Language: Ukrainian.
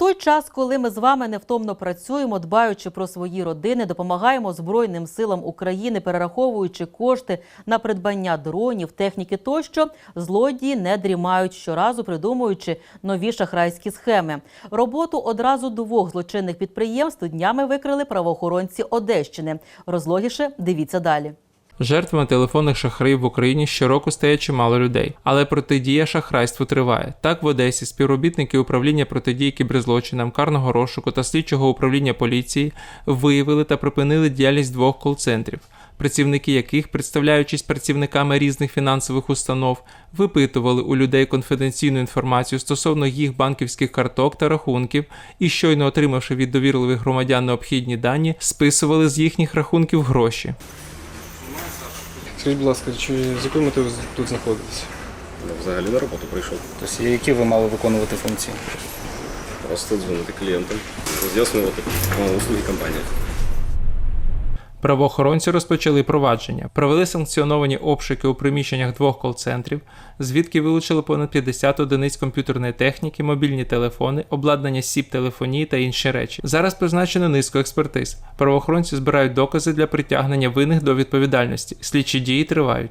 той час, коли ми з вами невтомно працюємо, дбаючи про свої родини, допомагаємо Збройним силам України, перераховуючи кошти на придбання дронів, техніки тощо, злодії не дрімають щоразу, придумуючи нові шахрайські схеми. Роботу одразу двох злочинних підприємств днями викрили правоохоронці Одещини. Розлогіше дивіться далі. Жертвами телефонних шахраїв в Україні щороку стає чимало людей, але протидія шахрайству триває. Так в Одесі співробітники управління протидії кіберзлочинам, карного розшуку та слідчого управління поліції виявили та припинили діяльність двох кол-центрів, працівники яких, представляючись працівниками різних фінансових установ, випитували у людей конфіденційну інформацію стосовно їх банківських карток та рахунків, і щойно отримавши від довірливих громадян необхідні дані, списували з їхніх рахунків гроші. Скажіть, будь ласка, чи з якою метою ви тут знаходитесь? Ну, Взагалі на роботу прийшов. Тобто, які ви мали виконувати функції? Просто дзвонити клієнтам, роз'яснювати е, услуги компанії. Правоохоронці розпочали провадження, провели санкціоновані обшуки у приміщеннях двох кол-центрів, звідки вилучили понад 50 одиниць комп'ютерної техніки, мобільні телефони, обладнання СІП-телефонії та інші речі. Зараз призначено низку експертиз. Правоохоронці збирають докази для притягнення винних до відповідальності. Слідчі дії тривають.